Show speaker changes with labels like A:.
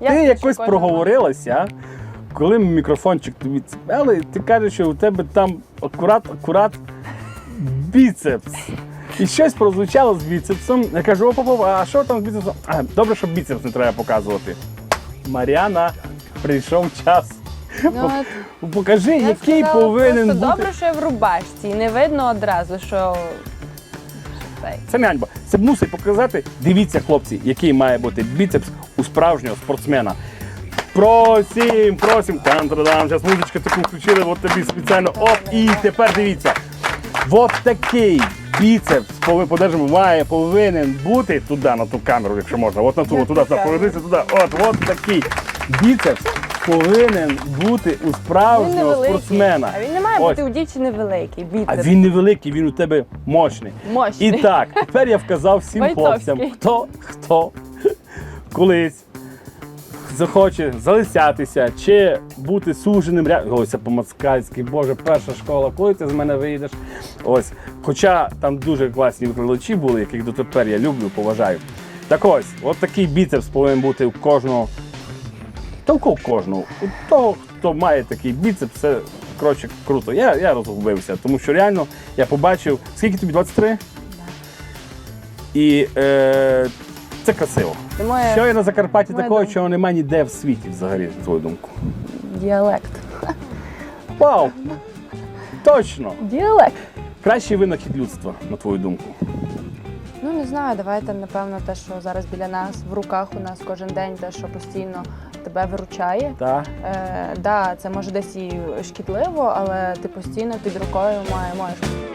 A: Я
B: ти якось проговорилася, коли мікрофончик тобі цепели, ти кажеш, що у тебе там акурат, акурат біцепс. І щось прозвучало з біцепсом. Я кажу, опа, а що там з біцепсом? А, добре, що біцепс не треба показувати. Мар'яна, прийшов час.
A: Ну,
B: Покажи,
A: Я
B: який
A: сказала,
B: повинен бути.
A: добре, що я в рубашці, і не видно одразу, що цей.
B: Це не ганьба. Це мусить показати. Дивіться, хлопці, який має бути біцепс у справжнього спортсмена. Просім, просім. Там-та-дам. Зараз музичку таку включили, от тобі спеціально. Оп, і тепер дивіться. От такий біцепс, пови- подержимо, має, повинен бути туди, на ту камеру, якщо можна. От на ту, туди, туди, повернися туди. От, от такий біцепс повинен бути у
A: Він
B: справжнього
A: невеликий.
B: спортсмена.
A: А він не має
B: Ось.
A: бути у дівчини великий.
B: А
A: Біцепс.
B: він невеликий, він у тебе мощний.
A: Мощний.
B: І так, тепер я вказав всім
A: Бойцовський.
B: хлопцям, хто хто колись захоче залисятися чи бути суженим ря- Ось це по-мацкальськи, боже, перша школа, коли ти з мене вийдеш. Ось. Хоча там дуже класні викладачі були, яких дотепер я люблю, поважаю. Так ось, от такий біцепс повинен бути у кожного. Та у кого кожного. У того, хто має такий біцепс, це коротше круто. Я, я розгубився, тому що реально я побачив, скільки тобі 23? І е, це красиво.
A: Думаю,
B: Що є на Закарпатті такого,
A: думка.
B: чого немає ніде в світі взагалі, на твою думку?
A: діалект.
B: Вау! Точно!
A: Діалект.
B: Кращий винахід людства, на твою думку.
A: Ну не знаю, давайте напевно те, що зараз біля нас в руках у нас кожен день, те, що постійно тебе виручає.
B: Та?
A: Е, да, це може десь і шкідливо, але ти постійно під рукою має, можеш